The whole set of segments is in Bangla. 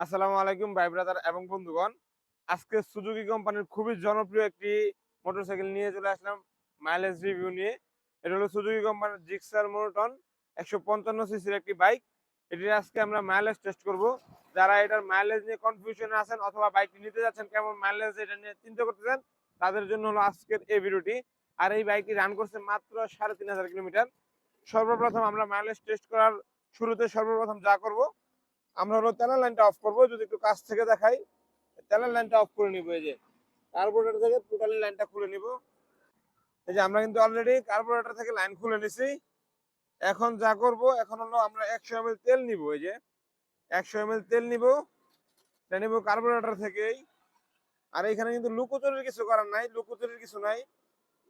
আসসালামু আলাইকুম, ভাই ব্রাদার এবং বন্ধুগণ। আজকে সুজুকি কোম্পানির খুবই জনপ্রিয় একটি মোটরসাইকেল নিয়ে চলে আসলাম মাইলেজ রিভিউ নিয়ে। এটা হলো সুজুকি কোম্পানির জিক্সার মোটন একশো পঞ্চান্ন সিসির একটি বাইক এটির আজকে আমরা মাইলেজ টেস্ট করব। যারা এটার মাইলেজ নিয়ে কনফিউশনে আছেন অথবা বাইকটি নিতে যাচ্ছেন, কেমন মাইলেজ এটা নিয়ে চিন্তা করতেছেন, তাদের জন্য হলো আজকের এই ভিডিওটি আর এই বাইকটি রান করছে মাত্র সাড়ে তিন হাজার কিলোমিটার। সর্বপ্রথম আমরা মাইলেজ টেস্ট করার শুরুতে সর্বপ্রথম যা করব আমরা হলো তেলের লাইনটা অফ করব, যদি একটু কাছ থেকে দেখাই তেলের লাইনটা অফ করে নিবো এই যে। কার্বোরেটর থেকে টোটালি লাইনটা খুলে নিব। এই যে আমরা কিন্তু অলরেডি কার্বোরেটর থেকে লাইন খুলে নিছি। এখন যা করব, এখন হলো আমরা একশো এম তেল নিব, এই যে। একশো এম তেল নিব, এটা নিব কার্বোরেটর থেকেই। আর এখানে কিন্তু লুকোচুরির কিছু করার নাই, লুকোচুরির কিছু নাই।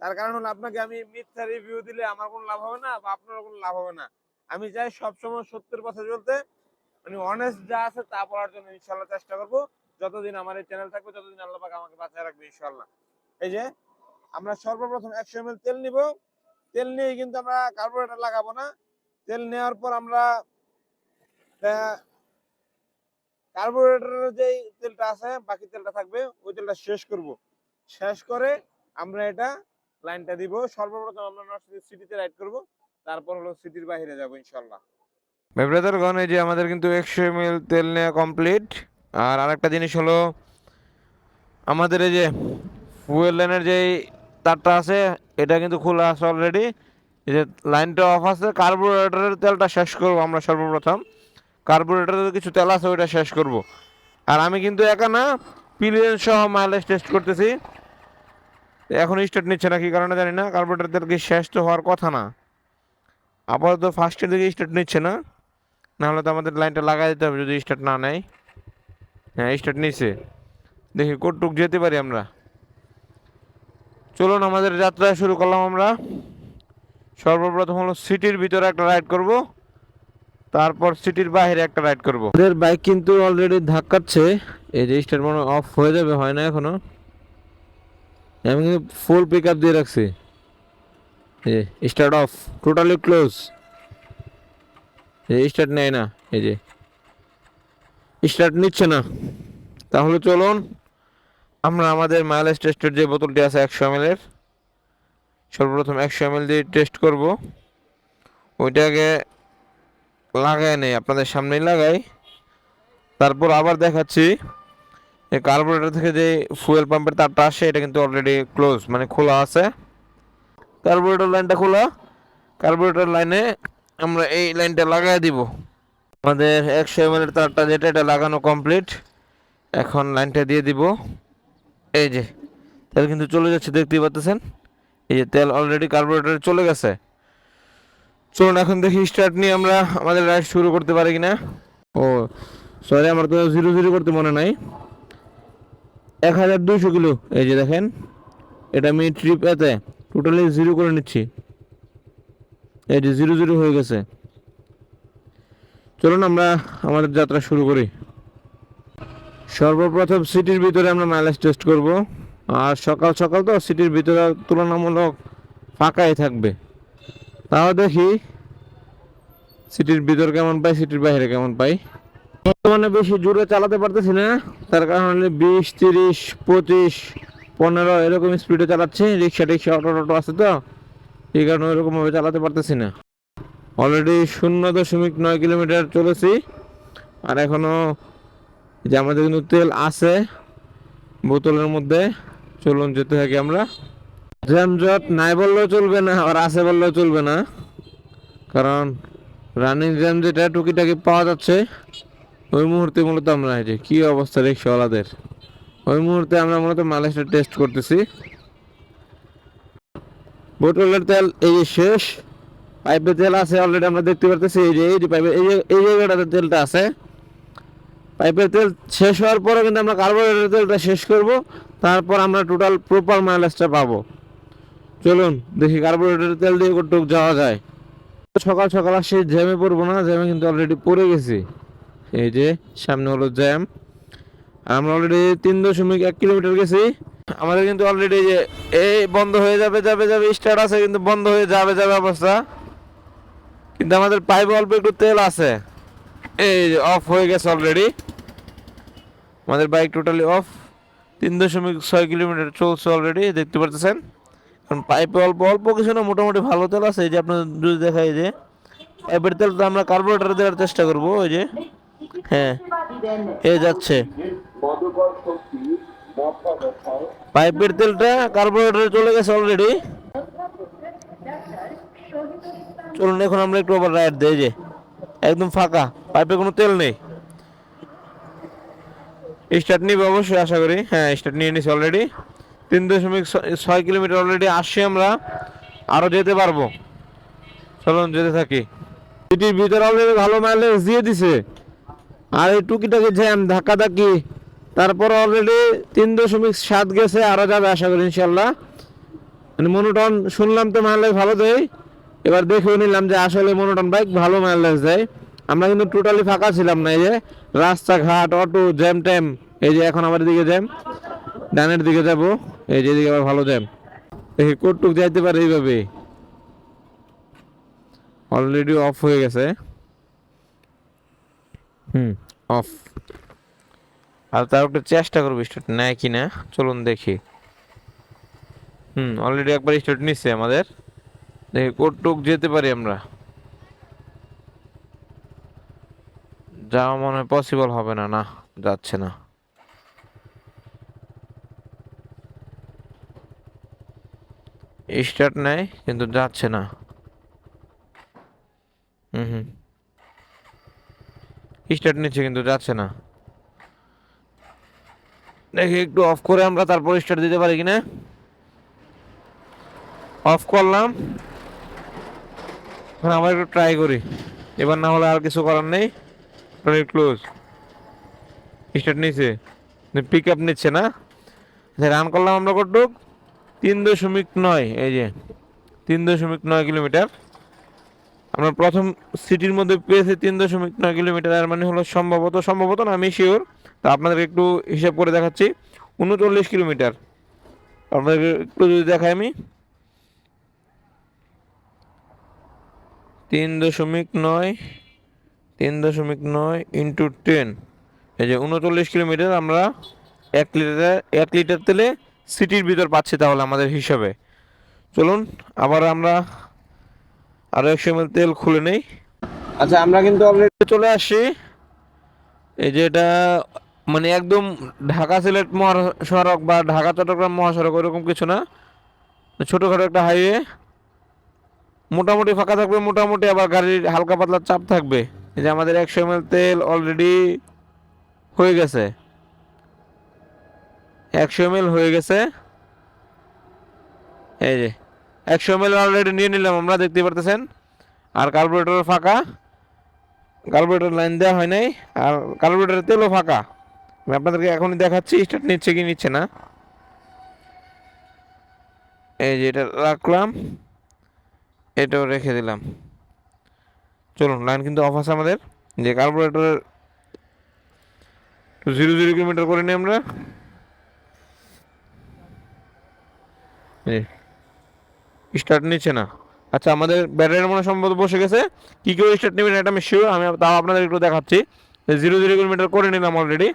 তার কারণ হলো আপনাকে আমি মিথ্যা রিভিউ দিলে আমার কোনো লাভ হবে না, বা আপনার কোনো লাভ হবে না। আমি চাই সবসময় সত্যের পথে চলতে মানে অনেস্ট যা আছে তা পড়ার জন্য ইনশাল্লাহ চেষ্টা করব। যতদিন আমার এই চ্যানেল থাকবে, ততদিন আল্লাহ আমাকে বাঁচায় রাখবে ইনশাল্লাহ এই যে, আমরা সর্বপ্রথম একশো এম তেল নিব। তেল নিয়ে কিন্তু আমরা কার্বোরেটর লাগাবো না। তেল নেওয়ার পর আমরা কার্বোরেটরের যে তেলটা আছে, বাকি তেলটা থাকবে, ওই তেলটা শেষ করব। শেষ করে আমরা এটা লাইনটা দিব। সর্বপ্রথম আমরা নরসিংদী সিটিতে রাইড করব। তারপর হলো সিটির বাইরে যাব ইনশাল্লাহ ব্রাদারগণ এই যে আমাদের কিন্তু একশো এম তেল নেওয়া কমপ্লিট আর আরেকটা জিনিস হলো, আমাদের এই যে ফুয়েল লাইনের যেই তারটা আছে, এটা কিন্তু খোলা আছে অলরেডি এই যে লাইনটা অফ আছে কার্বোরেটরের তেলটা শেষ করব আমরা সর্বপ্রথম। কার্বোরেটরের কিছু তেল আছে, ওইটা শেষ করব। আর আমি কিন্তু একা না পিলিয়ন সহ মাইলেজ টেস্ট করতেছি। এখন স্টার্ট নিচ্ছে না, কি কারণে জানি না কার্বোরেটর তেল কি শেষ তো হওয়ার কথা না। আপাতত ফার্স্টের দিকে স্টার্ট নিচ্ছে না। নাহলে তো আমাদের লাইনটা লাগাই দিতে হবে যদি স্টার্ট না নেয়। হ্যাঁ স্টার্ট নিচ্ছে দেখি কটুক যেতে পারি আমরা। চলুন, আমাদের যাত্রা শুরু করলাম আমরা। সর্বপ্রথম হলো সিটির ভিতরে একটা রাইড করব। তারপর সিটির বাইরে একটা রাইড করব। আমাদের বাইক কিন্তু অলরেডি ধাক্কাচ্ছে। এই স্টার্ট মনে অফ হয়ে যাবে, হয় না এখনও। আমি ফুল পিক আপ দিয়ে রাখছি। Start off totally close start নেয় না, এই যে। স্টার্ট নিচ্ছে না। তাহলে চলুন, আমরা আমাদের মাইলেজ টেস্টের যে বোতলটি আছে একশো এম এর, সর্বপ্রথম একশো এম দিয়ে টেস্ট করব। ওইটাকে লাগাই নেই, আপনাদের সামনেই লাগাই। তারপর আবার দেখাচ্ছি কার্বোরেটর থেকে যে ফুয়েল পাম্পের তারটা আসে, এটা কিন্তু অলরেডি ক্লোজ মানে খোলা আছে। কার্বোরেটর লাইনটা খোলা। কার্বোরেটর লাইনে আমরা এই লাইনটা লাগাই দিব। আমাদের একশো এম এর তারটা যেটা, এটা লাগানো কমপ্লিট এখন লাইনটা দিয়ে দিব। এই যে, তেল কিন্তু চলে যাচ্ছে, দেখতেই পাচ্ছেন? এই যে তেল অলরেডি কার্বোরেটরে চলে গেছে। চলুন এখন দেখি স্টার্ট নিয়ে আমরা আমাদের রাইড শুরু করতে পারি কিনা। ও সরি আমার তো জিরো জিরো করতে মনে নাই। এক হাজার দুইশো কিলো, এই যে দেখেন। এটা আমি ট্রিপ এতে টোটালি জিরো করে নিচ্ছি। যে জিরো জিরো হয়ে গেছে। চলুন আমরা আমাদের যাত্রা শুরু করি। সর্বপ্রথম সিটির ভিতরে আমরা মাইলেজ টেস্ট করব। আর সকাল সকাল তো সিটির ভিতরে তুলনামূলক ফাঁকাই থাকবে। তাও দেখি সিটির ভিতর কেমন পাই, সিটির বাইরে কেমন পাই। বর্তমানে বেশি জোরে চালাতে পারতেছি না। তার কারণ কারণে বিশ, তিরিশ, পঁচিশ, পনেরো এরকম স্পিডে চালাচ্ছি। রিক্সা টিক্সা অটো টোটো আছে তো। এই কারণে ওইরকমভাবে চালাতে পারতেছি না। অলরেডি শূন্য দশমিক নয় কিলোমিটার চলেছি। আর এখনও যে আমাদের কিন্তু তেল আছে, বোতলের মধ্যে, চলুন যেতে থাকি আমরা। জ্যামজট নাই বললেও চলবে না, আর আছে বললেও চলবে না। কারণ রানিং জ্যাম যেটা টুকিটাকি পাওয়া যাচ্ছে, ওই মুহূর্তে মূলত আমরা যে কী অবস্থা রিক্সাওয়ালাদের? ওই মুহূর্তে আমরা মূলত মালেশটা টেস্ট করতেছি। বোতলের তেল, এই যে শেষ। পাইপে তেল আছে অলরেডি আমরা দেখতে পারতেছি, এই যে এই যে পাইপে এই যে, এই তেলটা আছে। পাইপের তেল শেষ হওয়ার পরে কিন্তু আমরা কার্বোরেটর তেলটা শেষ করব, তারপর আমরা টোটাল প্রপার মাইলেজটা পাবো। চলুন, দেখি কার্বোরেটর তেল দিয়ে কতটুক যাওয়া যায়। সকাল সকাল আসে জ্যামে পড়ব না জ্যামে কিন্তু অলরেডি পড়ে গেছি। এই যে, সামনে হলো জ্যাম আমরা অলরেডি তিন দশমিক এক কিলোমিটার গেছি। আমাদের কিন্তু অলরেডি যে এই বন্ধ হয়ে যাবে যাবে যাবে স্টার্ট আছে, কিন্তু বন্ধ হয়ে যাবে যাবে অবস্থা। কিন্তু আমাদের পাইপে অল্প একটু তেল আছে। এই যে অফ হয়ে গেছে অলরেডি আমাদের বাইক টোটালি অফ তিন দশমিক ছয় কিলোমিটার চলছে অলরেডি দেখতে পারতেছেন? কারণ পাইপে অল্প অল্প কিছু না, মোটামুটি ভালো তেল আছে। এই যে আপনার যদি দেখাই যে পাইপের তেল তো আমরা কার্বোরেটার দেওয়ার চেষ্টা করব, ওই যে। হ্যাঁ এ যাচ্ছে। পাইপের তেলটা কার্বোরেটরে চলে গেছে অলরেডি চলুন, এখন আমরা একটু আবার রাইড দেই যে, একদম ফাঁকা, পাইপে কোনো তেল নেই। স্টার্ট নিবে অবশ্যই, আশা করি। হ্যাঁ স্টার্ট নিয়ে নিছি অলরেডি তিন দশমিক ছয়- কিলোমিটার অলরেডি আসছি আমরা। আরও যেতে পারব। চলুন, যেতে থাকি। সিটির ভিতরে অলরেডি ভালো মাইলেজ দিয়ে দিছে। আর এই টুকিটাকি ধাক্কা ধাক্কি তারপর অলরেডি তিন দশমিক সাত গেছে আরও যাবে আশা করি ইনশাল্লাহ মানে মনোটন শুনলাম তো মাইলেজ ভালো দেয়। এবার দেখেও নিলাম যে আসলে মনোটন বাইক ভালো মাইলেজ দেয়। আমরা কিন্তু টোটালি ফাঁকা ছিলাম না এই যে রাস্তাঘাট অটো জ্যাম ট্যাম এই যে এখন আমার দিকে জ্যাম ডানের দিকে যাব এই যে এদিকে আবার ভালো জ্যাম দেখি কোটটুক যাইতে পারে এইভাবে। অলরেডি অফ হয়ে গেছে। হুম। অফ আর তার একটা চেষ্টা করব স্টার্ট নেয় কি না চলুন দেখি। হুম অলরেডি একবার স্টার্ট নিচ্ছে আমাদের। দেখি কোটটুক যেতে পারি আমরা। যাওয়া মনে হয় পসিবল হবে না না, যাচ্ছে না। স্টার্ট নেয়, কিন্তু যাচ্ছে না। হুম হুম। স্টার্ট নিচ্ছে, কিন্তু যাচ্ছে না। দেখি একটু অফ করে আমরা তারপর স্টার্ট দিতে পারি কিনা। অফ করলাম। এখন আবার একটু ট্রাই করি। এবার না হলে আর কিছু করার নেই। ক্লোজ স্টার্ট নিচ্ছে পিক আপ নিচ্ছে না? রান করলাম আমরা কটুক তিন দশমিক নয়, এই যে। তিন দশমিক নয় কিলোমিটার। আমরা প্রথম সিটির মধ্যে পেয়েছি তিন দশমিক নয় কিলোমিটার এর মানে হলো সম্ভবত সম্ভবত না, আমি শিওর তা আপনাদের একটু হিসাব করে দেখাচ্ছি। উনচল্লিশ কিলোমিটার। আপনাদের একটু যদি দেখাই আমি। তিন দশমিক নয় তিন দশমিক নয় ইন্টু টেন এই যে উনচল্লিশ কিলোমিটার আমরা এক লিটার এক লিটার তেলে সিটির ভিতর পাচ্ছি তাহলে আমাদের হিসাবে। চলুন আবার আমরা আরও একশো এম তেল খুলে নেই। আচ্ছা আমরা কিন্তু অলরেডি চলে আসি। এই যে এটা মানে একদম ঢাকা সিলেট মহাসড়ক বা ঢাকা, চট্টগ্রাম মহাসড়ক ওইরকম কিছু না। ছোটোখাটো একটা হাইওয়ে। মোটামুটি ফাঁকা থাকবে, মোটামুটি আবার গাড়ির হালকা পাতলা চাপ থাকবে। এই যে আমাদের একশো এম তেল অলরেডি হয়ে গেছে। একশো এম হয়ে গেছে। এই যে, একশো এম অলরেডি নিয়ে নিলাম আমরা দেখতে পারতেছেন। আর কার্বোরেটর ফাঁকা। কার্বোরেটর লাইন দেওয়া হয় নাই, আর কার্বোরেটরের তেলও ফাঁকা। আমি আপনাদেরকে এখনই দেখাচ্ছি, স্টার্ট নিচ্ছে কি নিচ্ছে না। এই যে এটা রাখলাম, এটাও রেখে দিলাম। চলুন, লাইন কিন্তু অফ আছে আমাদের। যে কার্বোরেটরের জিরো জিরো কিলোমিটার করে নিই আমরা। স্টার্ট নিচ্ছে না। আচ্ছা আমাদের ব্যাটারির মনে সম্ভবত বসে গেছে। কী করে স্টার্ট নেবেন এটা আমি শিওর আমি তাও আপনাদের একটু দেখাচ্ছি। জিরো জিরো কিলোমিটার করে নিলাম অলরেডি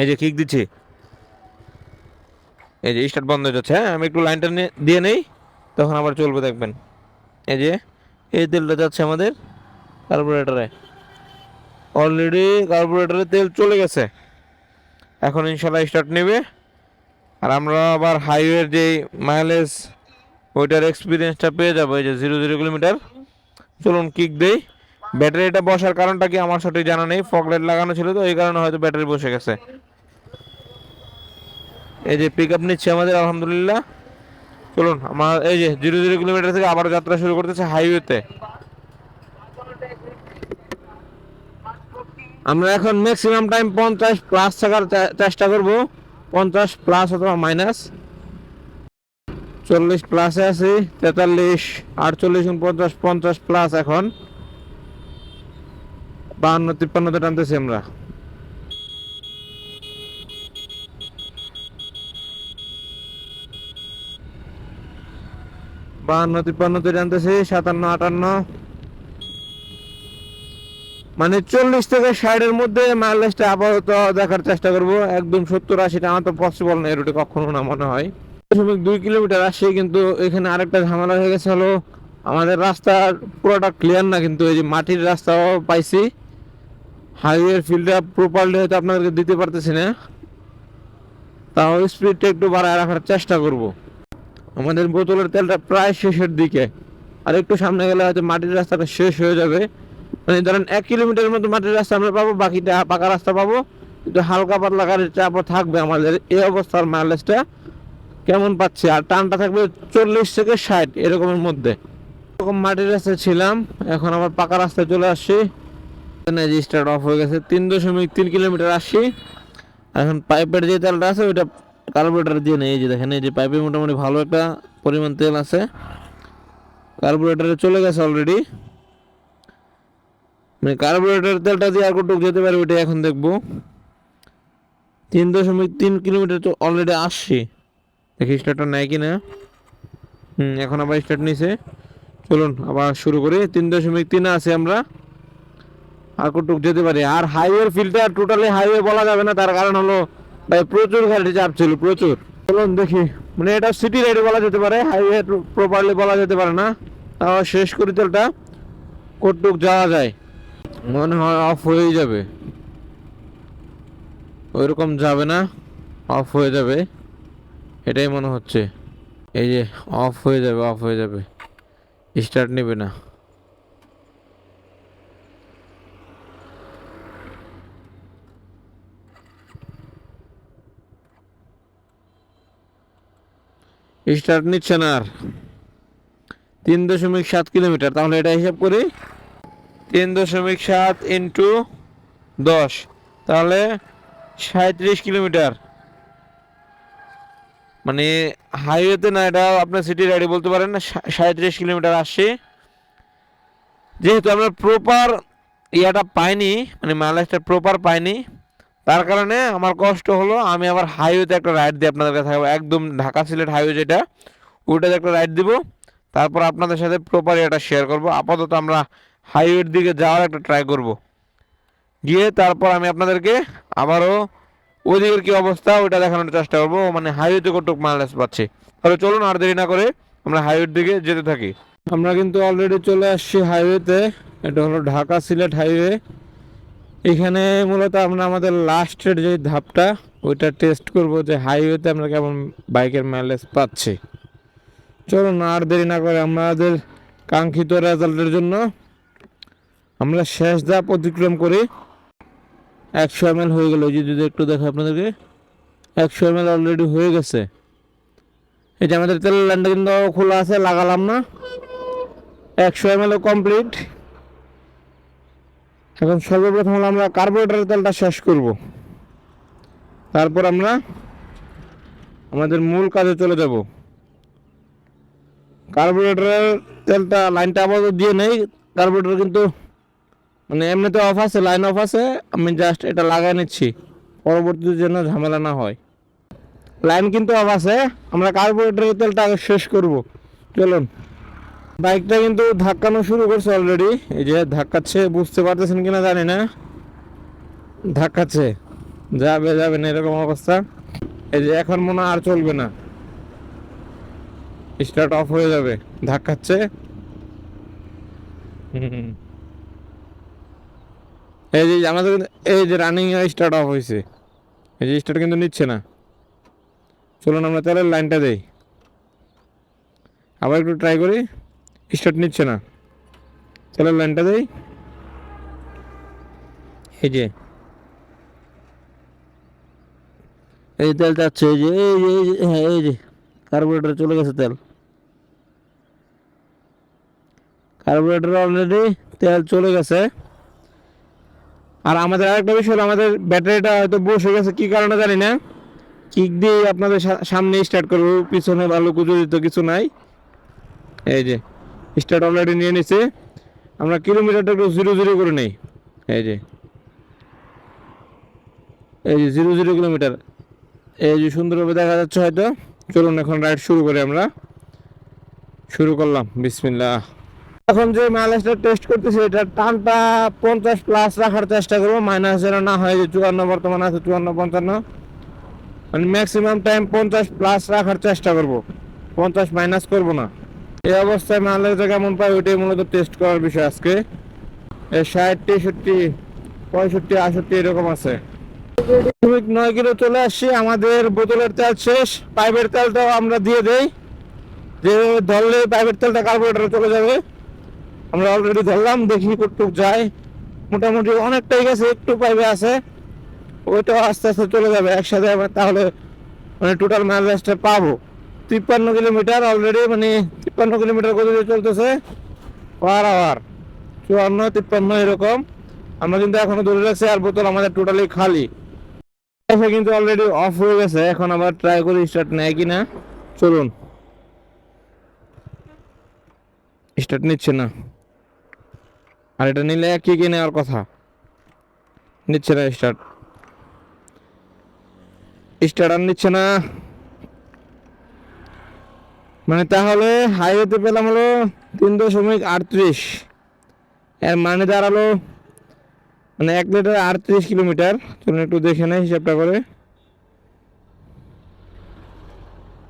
এই যে কিক দিচ্ছি। এই যে স্টার্ট বন্ধ হয়ে যাচ্ছে হ্যাঁ আমি একটু লাইনটা দিয়ে নেই, তখন আবার চলবে, দেখবেন। এই যে, এই তেলটা যাচ্ছে আমাদের কার্বোরেটরে অলরেডি কার্বোরেটরে তেল চলে গেছে। এখন ইনশাল্লাহ স্টার্ট নেবে। আর আমরা আবার হাইওয়ের যে মাইলেজ ওইটার এক্সপিরিয়েন্সটা পেয়ে যাব, এই যে জিরো জিরো কিলোমিটার চলুন কিক দেই। ব্যাটারিটা বসার কারণটা কি আমার সঠিক জানা নেই ফগ লাইট লাগানো ছিল তো, এই কারণে হয়তো ব্যাটারি বসে গেছে। এই যে পিক আপ নিচ্ছে আমাদের, আলহামদুলিল্লাহ। চলুন, আমার এই যে জিরো জিরো কিলোমিটার থেকে আবার যাত্রা শুরু করতেছে হাইওয়েতে আমরা এখন ম্যাক্সিমাম টাইম পঞ্চাশ প্লাস থাকার চেষ্টা করব। পঞ্চাশ প্লাস অথবা মাইনাস চল্লিশ প্লাসে আছি, তেতাল্লিশ, আটচল্লিশ, উনপঞ্চাশ, পঞ্চাশ প্লাস এখন। বাহান্ন তিপ্পান্নতে টানতেছি আমরা। বাহান্ন তিপ্পান্নতে টানতেছি সাতান্ন, আটান্ন। মানে চল্লিশ থেকে ষাটের মধ্যে মাইলেজটা আপাতত দেখার চেষ্টা করব। একদম সত্তর আশিটা আমার তো পসিবল না এই রুটে কখনো না মনে হয়। দশমিক দুই কিলোমিটার আসছে কিন্তু এখানে আরেকটা ঝামেলা হয়ে গেছে হলো, আমাদের রাস্তার পুরোটা ক্লিয়ার না, কিন্তু এই যে মাটির রাস্তাও পাইছি। হাইওয়ের ফিল্ডটা প্রপারলি হয়তো আপনাদেরকে দিতে পারতেছি না। তাও স্পিডটা একটু বাড়ায় রাখার চেষ্টা করব। আমাদের বোতলের তেলটা প্রায় শেষের দিকে। আর একটু সামনে গেলে হয়তো মাটির রাস্তাটা শেষ হয়ে যাবে। মানে ধরেন এক কিলোমিটারের মতো মাটির রাস্তা আমরা পাবো, বাকিটা পাকা রাস্তা পাবো। কিন্তু হালকা পাতলা গাড়ির চাপও থাকবে আমাদের। এই অবস্থার মাইলেজটা কেমন পাচ্ছে? আর টানটা থাকবে চল্লিশ থেকে ষাট এরকমের মধ্যে। এরকম মাটির রাস্তায় ছিলাম, এখন আবার পাকা রাস্তায় চলে আসছি। স্টার্ট অফ হয়ে গেছে, তিন দশমিক তিন কিলোমিটার আসছি। এখন পাইপের যে তেলটা আছে, ওইটা কার্বোরেটার দিয়ে নেই, এই যে দেখেন, এই যে পাইপে মোটামুটি ভালো একটা পরিমাণ তেল আছে। কার্বোরেটারে চলে গেছে অলরেডি মানে কার্বোরেটার তেলটা দিয়ে আর কতটুকু যেতে পারে ওইটা এখন দেখব। তিন দশমিক তিন কিলোমিটার তো অলরেডি আসছি। দেখি স্টার্টটা নেয় কি না হুম, এখন আবার স্টার্ট নিছে। চলুন, আবার শুরু করি। তিন দশমিক তিনে আছি আমরা। আর কতটুকু যেতে পারি। আর হাইওয়ের ফিল্টার টোটালি হাইওয়ে বলা যাবে না, তার কারণ হলো ভাই, প্রচুর গাড়ি চাপ ছিল, প্রচুর। চলুন দেখি। মানে এটা সিটি রাইডে বলা যেতে পারে হাইওয়ে প্রপারলি বলা যেতে পারে না। তাও শেষ করি তেলটা। কতটুক যাওয়া যায়। মনে হয় অফ হয়েই যাবে। ওইরকম যাবে না অফ হয়ে যাবে। এটাই মনে হচ্ছে। এই যে অফ হয়ে যাবে অফ হয়ে যাবে। স্টার্ট নেবে না। স্টার্ট নিচ্ছে না আর তিন দশমিক সাত কিলোমিটার। তাহলে এটা হিসাব করি। তিন দশমিক সাত ইন্টু দশ। তাহলে সাঁত্রিশ কিলোমিটার। মানে হাইওয়েতে না, এটা আপনার সিটি রাইডে বলতে পারেন না সাঁত্রিশ কিলোমিটার আসছে। যেহেতু আমরা প্রপার ইয়াটা পাইনি মানে মাইলেজটা প্রপার পাইনি তার কারণে আমার কষ্ট হলো, আমি আবার হাইওয়েতে একটা রাইড দিই আপনাদের কাছে থাকব একদম ঢাকা সিলেট হাইওয়ে যেটা, ওইটাতে একটা রাইড দিব। তারপর আপনাদের সাথে প্রপার এটা শেয়ার করব। আপাতত আমরা হাইওয়ের দিকে যাওয়ার একটা ট্রাই করব। গিয়ে তারপর আমি আপনাদেরকে আবারও ওদিকের কী অবস্থা, ওইটা দেখানোর চেষ্টা করব। মানে হাইওয়েতে কতটুকু মাইলেজ পাচ্ছি। তাহলে চলুন আর দেরি না করে আমরা হাইওয়ের দিকে যেতে থাকি। আমরা কিন্তু অলরেডি চলে আসছি হাইওয়েতে এটা হলো ঢাকা সিলেট হাইওয়ে এখানে মূলত আমরা আমাদের লাস্টের যে ধাপটা, ওইটা টেস্ট করব যে হাইওয়েতে আমরা কেমন বাইকের মাইলেজ পাচ্ছি। চলুন আর দেরি না করে আমাদের কাঙ্ক্ষিত রেজাল্টের জন্য আমরা শেষ ধাপ অতিক্রম করি। একশো এম হয়ে গেল যদি একটু দেখো আপনাদেরকে। একশো এম অলরেডি হয়ে গেছে। এই যে আমাদের তেলের লাইনটা কিন্তু খোলা আছে, লাগালাম না। একশো এম কমপ্লিট এখন সর্বপ্রথম হলো আমরা কার্বোরেটরের তেলটা শেষ করব। তারপর আমরা আমাদের মূল কাজে চলে যাব। কার্বোরেটরের তেলটা লাইনটা আপাতত দিয়ে নেই। কার্বোরেটর কিন্তু মানে এমনিতে অফ আছে লাইন অফ আছে। আমি জাস্ট এটা লাগাই নিচ্ছি। পরবর্তীতে যেন ঝামেলা না হয়। লাইন কিন্তু অফ আছে। আমরা কার্বোরেটরের তেলটা আগে শেষ করব। চলুন। বাইকটা কিন্তু ধাক্কানো শুরু করছে অলরেডি এই যে ধাক্কাচ্ছে, বুঝতে পারতেছেন কিনা জানি না। ধাক্কাচ্ছে। যাবে যাবে না, এরকম অবস্থা। এই যে এখন মনে আর চলবে না। স্টার্ট অফ হয়ে যাবে। ধাক্কাচ্ছে। এই যে আমাদের এই যে রানিং স্টার্ট অফ হয়েছে। এই যে স্টার্ট কিন্তু নিচ্ছে না। চলুন আমরা তাহলে লাইনটা দেই। আবার একটু ট্রাই করি। স্টার্ট নিচ্ছে না। তেলের লাইনটা দেই। এই যে। এই তেল যাচ্ছে এই যে এই যে এই যে হ্যাঁ এই যে কার্বোরেটরে চলে গেছে তেল। কার্বোরেটরে অলরেডি তেল চলে গেছে। আর আমাদের আরেকটা বিষয় হলো আমাদের ব্যাটারিটা হয়তো বসে গেছে কি কারণে জানি না। কিক দিয়ে আপনাদের সামনে স্টার্ট করব পিছনে ভালো কুজুরিত কিছু নাই। এই যে। স্টার্ট অলরেডি নিয়ে নিছে। আমরা কিলোমিটারটা একটু জিরো জিরো করে নেই। এই যে। এই যে জিরো জিরো কিলোমিটার। এই যে সুন্দরভাবে দেখা যাচ্ছে হয়তো। চলুন এখন রাইড শুরু করি আমরা। শুরু করলাম। বিসমিল্লাহ। এখন যে মাইলেজটা টেস্ট করতেছি, এটা টানটা পঞ্চাশ প্লাস রাখার চেষ্টা করব। মাইনাস যেন না হয়, যে চুয়ান্ন বর্তমানে আছে, চুয়ান্ন পঞ্চান্ন। মানে ম্যাক্সিমাম টাইম পঞ্চাশ প্লাস রাখার চেষ্টা করব। পঞ্চাশ মাইনাস করব না। এই অবস্থায় মাইলেজটা কেমন পাই ওইটাই মূলত টেস্ট করার বিষয় আজকে। ষাট, তেষট্টি, পঁয়ষট্টি আষট্টি এরকম আছে। নয় কিলো চলে আসছি, আমাদের বোতলের তেল শেষ, পাইপের তেলটাও আমরা দিয়ে দেই। যে ধরলে পাইপের তেলটা কার্বোরেটরে চলে যাবে। আমরা অলরেডি ধরলাম, দেখি কতটুক যায়। মোটামুটি অনেকটাই গেছে, একটু পাইপে আছে। ওইটাও আস্তে আস্তে চলে যাবে, একসাথে তাহলে মানে টোটাল মাইলেজটা পাবো। তিপ্পান্ন কিলোমিটার অলরেডি মানে তিপ্পান্ন কিলোমিটার গতিতে চলতেছে। পার আওয়ার চুয়ান্ন, তিপ্পান্ন এরকম। আমরা কিন্তু এখনও ধরে রাখছি আর বোতল আমাদের টোটালি খালি। কিন্তু অলরেডি অফ হয়ে গেছে, এখন আবার ট্রাই করি স্টার্ট নেয় কিনা। চলুন। স্টার্ট নিচ্ছে না। আর এটা নিলে কি কি নেওয়ার কথা? নিচ্ছে না স্টার্ট স্টার্ট আর নিচ্ছে না। মানে তাহলে হাইওয়েতে পেলাম হলো তিন দশমিক আটত্রিশ। এর মানে দাঁড়াল মানে এক লিটার আটত্রিশ কিলোমিটার। চলুন একটু দেখে নেই হিসাবটা করে।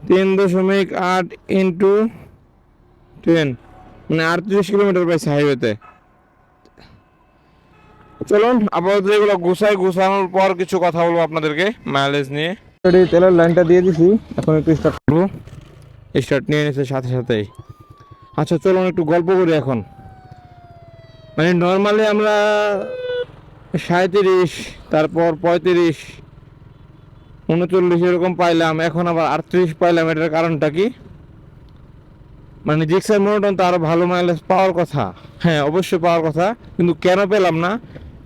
তিন দশমিক আট ইন্টু টেন মানে আটত্রিশ কিলোমিটার পাইছে হাইওয়েতে চলুন আপাতত এগুলো গুছাই, গুছানোর পর কিছু কথা বলব আপনাদেরকে মাইলেজ নিয়ে। তেলের লাইনটা দিয়ে দিছি, এখন একটু স্টার্ট করব। স্টার্ট নিয়ে নিচ্ছে সাথে সাথেই। আচ্ছা চলুন একটু গল্প করি এখন। মানে নর্মালি আমরা সাঁত্রিশ তারপর পঁয়ত্রিশ, উনচল্লিশ এরকম পাইলাম, এখন আবার আটত্রিশ পাইলাম। এটার কারণটা কি? মানে জিক্সার মোনোটন তো আরও ভালো মাইলেজ পাওয়ার কথা। হ্যাঁ অবশ্যই পাওয়ার কথা, কিন্তু কেন পেলাম না?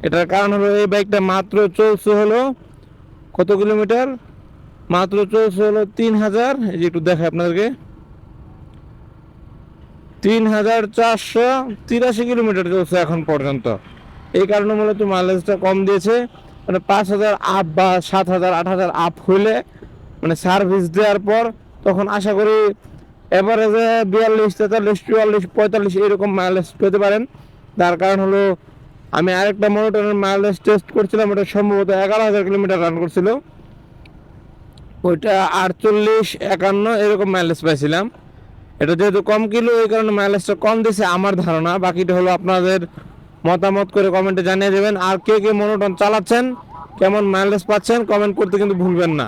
এটার কারণ হলো এই বাইকটা মাত্র চলছে হলো কত কিলোমিটার? মাত্র চলছে হলো তিন হাজার, এই যে একটু দেখাই আপনাদেরকে। তিন হাজার চারশো তিরাশি কিলোমিটার চলছে এখন পর্যন্ত। এই কারণে মূলত মাইলেজটা কম দিয়েছে। মানে পাঁচ হাজার আপ বা সাত হাজার, আট হাজার আপ হইলে মানে সার্ভিস দেওয়ার পর তখন আশা করি এভারেজে বিয়াল্লিশ, তেতাল্লিশ, চুয়াল্লিশ, পঁয়তাল্লিশ এরকম মাইলেজ পেতে পারেন। তার কারণ হলো আমি আরেকটা মনোটনের মাইলেজ টেস্ট করছিলাম, ওটা সম্ভবত এগারো হাজার কিলোমিটার রান করছিল। ওইটা আটচল্লিশ, একান্ন, এরকম মাইলেজ পাইছিলাম। এটা যেহেতু কম কিলো, এই কারণে মাইলেজটা কম দিছে আমার ধারণা। বাকিটা হলো আপনাদের মতামত করে কমেন্টে জানিয়ে দেবেন। আর কে কে মনোটন চালাচ্ছেন, কেমন মাইলেজ পাচ্ছেন কমেন্ট করতে কিন্তু ভুলবেন না।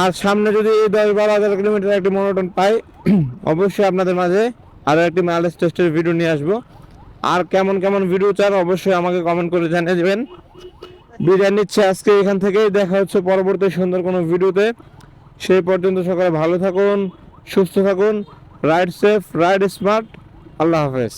আর সামনে যদি এই দশ বারো হাজার কিলোমিটার একটি মনোটন পাই, অবশ্যই আপনাদের মাঝে আরও একটি মাইলেজ টেস্টের ভিডিও নিয়ে আসব। আর কেমন কেমন ভিডিও চান, অবশ্যই আমাকে কমেন্ট করে জানিয়ে দেবেন। বিদায় নিচ্ছে আজকে এখান থেকে দেখা হচ্ছে পরবর্তী সুন্দর কোনো ভিডিওতে। সেই পর্যন্ত সকালে ভালো থাকুন, সুস্থ থাকুন রাইড সেফ রাইড স্মার্ট আল্লাহ হাফেজ।